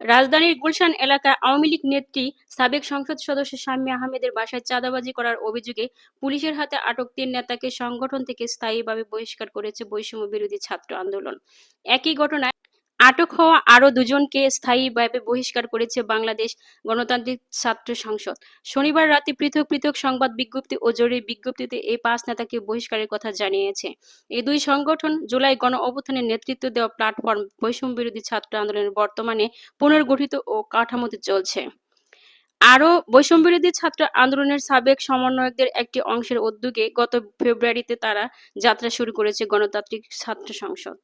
রাজধানীর গুলশান এলাকায় আওয়ামী লীগ নেত্রী, সাবেক সংসদ সদস্য শাম্মী আহমেদের বাসায় চাঁদাবাজি করার অভিযোগে পুলিশের হাতে আটক তিন নেতাকে সংগঠন থেকে স্থায়ীভাবে বহিষ্কার করেছে বৈষম্য বিরোধী ছাত্র আন্দোলন। একই ঘটনায় আটক হওয়া আরও দুজনকে স্থায়ীভাবে বহিষ্কার করেছে বাংলাদেশ গণতান্ত্রিক ছাত্র সংসদ। শনিবার রাতে পৃথক পৃথক সংবাদ বিজ্ঞপ্তি ও জরুরি বিজ্ঞপ্তিতে এই পাঁচ নেতাকে বহিষ্কারের কথা জানিয়েছে। এই দুই সংগঠন জুলাই গণ অভ্যুত্থানের নেতৃত্ব দেওয়া প্ল্যাটফর্ম বৈষম্য বিরোধী ছাত্র আন্দোলনের বর্তমানে পুনর্গঠিত ও কাঠামোতে চলছে। আরও বৈষম্য বিরোধী ছাত্র আন্দোলনের সাবেক সমন্বয়কদের একটি অংশের উদ্যোগে গত ফেব্রুয়ারিতে তারা যাত্রা শুরু করেছে গণতান্ত্রিক ছাত্র সংসদ।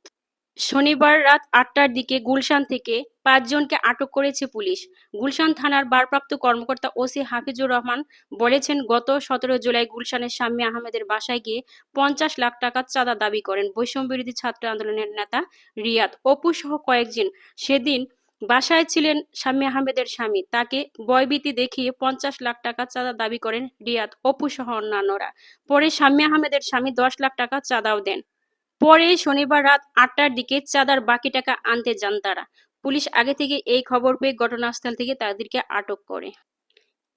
শনিবার রাত আটটার দিকে গুলশান থেকে পাঁচজনকে আটক করেছে পুলিশ। গুলশান থানার ভারপ্রাপ্ত কর্মকর্তা ওসি হাফিজুর রহমান বলেছেন, গত সতেরো জুলাই গুলশানের শাম্মী আহমেদের বাসায় গিয়ে পঞ্চাশ লাখ টাকা চাঁদা দাবি করেন বৈষম্য বিরোধী ছাত্র আন্দোলনের নেতা রিয়াদ। অপু সহ কয়েকজন সেদিন বাসায় ছিলেন শাম্মী আহমেদের স্বামী। তাকে বয়বীতি দেখিয়ে পঞ্চাশ লাখ টাকা চাঁদা দাবি করেন রিয়াদ অপু সহ অন্যান্যরা। পরে শাম্মী আহমেদের স্বামী দশ লাখ টাকা চাঁদাও দেন। পরে শনিবার রাত আটটার দিকে চাঁদার বাকি টাকা আনতে যান তারা। পুলিশ আগে থেকে এই খবর পেয়ে ঘটনাস্থল থেকে তাদেরকে আটক করে।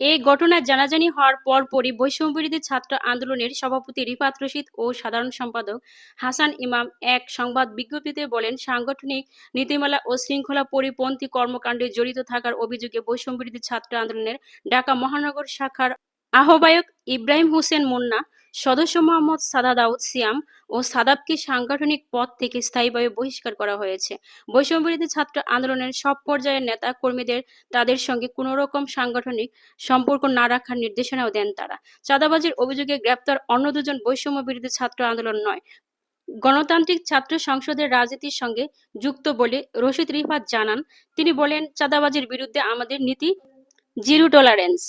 এই ঘটনা জানাজানি হওয়ার পরপরই বৈষম্যবিরোধী ছাত্র আন্দোলনের সভাপতি রিফাত রশিদ ও সাধারণ সম্পাদক হাসান ইমাম এক সংবাদ বিজ্ঞপ্তিতে বলেন, সাংগঠনিক নীতিমালা ও শৃঙ্খলা পরিপন্থী কর্মকাণ্ডে জড়িত থাকার অভিযোগে বৈষম্যবিরোধী ছাত্র আন্দোলনের ঢাকা মহানগর শাখার আহ্বায়ক ইব্রাহিম হোসেন মুন্না সদস্য মোহাম্মদ সাদা দাউদ সিয়াম ও সাদাবকে সাংগঠনিক পদ থেকে স্থায়ীভাবে বহিষ্কার করা হয়েছে। বৈষম্য বৈষম্যবিরোধী ছাত্র আন্দোলনের সব পর্যায়ের নেতা কর্মীদের তাদের সঙ্গে কোনো রকম সাংগঠনিক সম্পর্ক না রাখার নির্দেশনাও দেন তারা। চাঁদাবাজির অভিযোগে গ্রেপ্তার অন্য দুজন বৈষম্য বিরোধী ছাত্র আন্দোলন নয়। গণতান্ত্রিক ছাত্র সংসদের রাজনীতির সঙ্গে যুক্ত বলে রশিদ রিফাত জানান। তিনি বলেন, চাঁদাবাজির বিরুদ্ধে আমাদের নীতি জিরো টলারেন্স